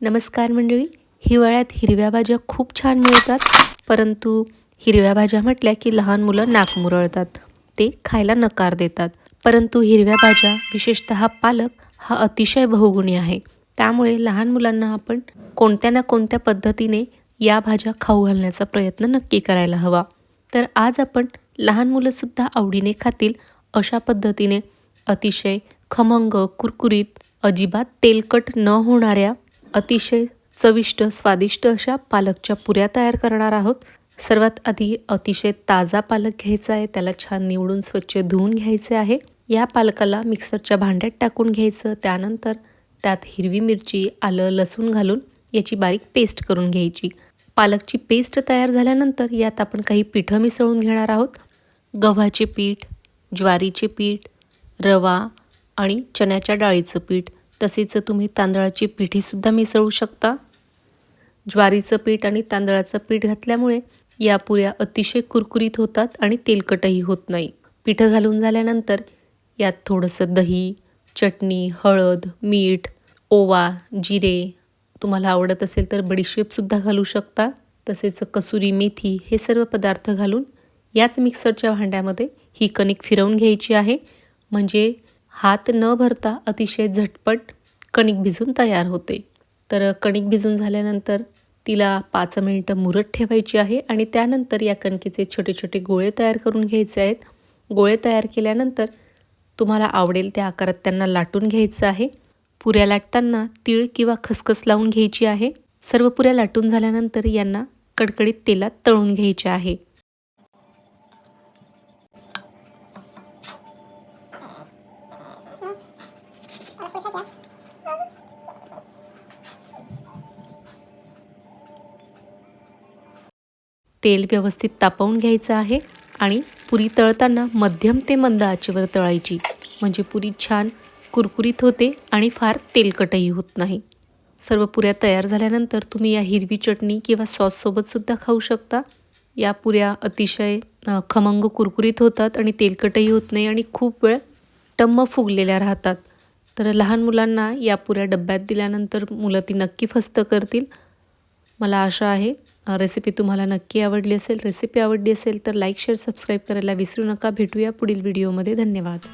नमस्कार मंडळी हिवाळ्यात हिरव्या भाज्या खूप छान मिळतात. परंतु हिरव्या भाज्या म्हटल्या की लहान मुलं नाक मुरळतात. ते खायला नकार देतात. परंतु हिरव्या भाज्या विशेषतः पालक हा अतिशय बहुगुणी आहे. त्यामुळे लहान मुलांना आपण कोणत्या ना कोणत्या पद्धतीने या भाज्या खाऊ घालण्याचा प्रयत्न नक्की करायला हवा. तर आज आपण लहान मुलंसुद्धा आवडीने खातील अशा पद्धतीने अतिशय खमंग कुरकुरीत अजिबात तेलकट न होणाऱ्या अतिशय चविष्ट स्वादिष्ट अशा पालकच्या पुऱ्या तयार करणार आहोत. सर्वात आधी अतिशय ताजा पालक घ्यायचा आहे. त्याला छान निवडून स्वच्छ धुवून घ्यायचे आहे. या पालकाला मिक्सरच्या भांड्यात टाकून घ्यायचं. त्यानंतर त्यात हिरवी मिरची आलं लसूण घालून याची बारीक पेस्ट करून घ्यायची. पालकची पेस्ट तयार झाल्यानंतर यात आपण काही पिठं मिसळून घेणार आहोत. गव्हाचे पीठ ज्वारीचे पीठ रवा आणि चण्याच्या डाळीचं पीठ तसेच तुम्ही तांदळाची पिठीसुद्धा मिसळू शकता. ज्वारीचं पीठ आणि तांदळाचं पीठ घातल्यामुळे या पुऱ्या अतिशय कुरकुरीत होतात आणि तेलकटही होत नाही. पिठं घालून झाल्यानंतर यात थोडंसं दही चटणी हळद मीठ ओवा जिरे तुम्हाला आवडत असेल तर बडीशेपसुद्धा घालू शकता. तसेच कसुरी मेथी हे सर्व पदार्थ घालून याच मिक्सरच्या भांड्यामध्ये ही कणिक फिरवून घ्यायची आहे. म्हणजे हात न भरता अतिशय झटपट कणिक भिजून तयार होते. तर कणिक भिजून झाल्यानंतर तिला पाच मिनिटं मुरत ठेवायची आहे आणि त्यानंतर या कणकेचे छोटे छोटे गोळे तयार करून घ्यायचे आहेत. गोळे तयार केल्यानंतर तुम्हाला आवडेल त्या आकारात त्यांना लाटून घ्यायचं आहे. पुऱ्या लाटताना तीळ किंवा खसखस लावून घ्यायची आहे. सर्व पुऱ्या लाटून झाल्यानंतर यांना कडकडीत तेलात तळून घ्यायचे आहे. तेल व्यवस्थित तापवून घ्यायचं आहे आणि पुरी तळताना मध्यम ते मंद आचेवर तळायची. म्हणजे पुरी छान कुरकुरीत होते आणि फार तेलकटही होत नाही. सर्व पुऱ्या तयार झाल्यानंतर तुम्ही या हिरवी चटणी किंवा सॉससोबतसुद्धा खाऊ शकता. या पुऱ्या अतिशय खमंग कुरकुरीत होतात आणि तेलकटही होत नाही आणि खूप वेळ टम्म फुगलेल्या राहतात. तर लहान मुलांना या पुऱ्या डब्यात दिल्यानंतर मुलं ती नक्की फस्त करतील. मला आशा आहे रेसिपी तुम्हाला नक्की आवडली असेल. रेसिपी आवडली असेल तर लाईक शेअर सबस्क्राईब करायला विसरू नका. भेटूया पुढील व्हिडिओमध्ये धन्यवाद.